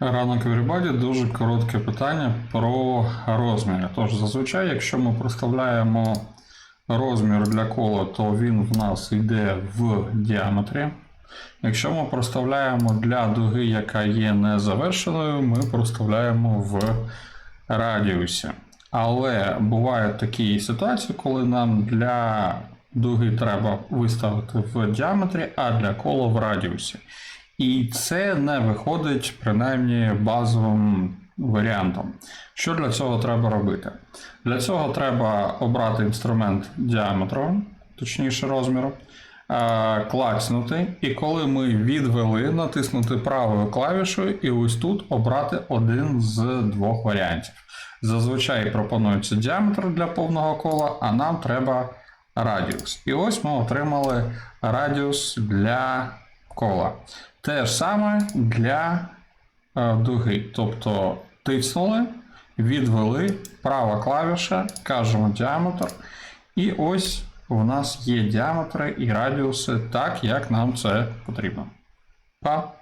Ранок everybody. дуже коротке питання про розміри. Тож, зазвичай, якщо ми проставляємо розмір для кола, то він в нас йде в діаметрі. Якщо ми проставляємо для дуги, яка є незавершеною, ми проставляємо в радіусі. Але бувають такі ситуації, коли нам для дуги треба виставити в діаметрі, а для кола в радіусі. І це не виходить принаймні базовим варіантом. Що для цього треба робити? Для цього треба обрати інструмент діаметру, точніше розміру, е, клацнути, і коли ми відвели, натиснути правою клавішою, і ось тут обрати один з двох варіантів. Зазвичай пропонується діаметр для повного кола, а нам треба радіус. І ось ми отримали радіус для кола. Те ж саме для е, дуги. Тобто тиснули, відвели, права клавіша, кажемо діаметр. І ось у нас є діаметри і радіуси так, як нам це потрібно. Па!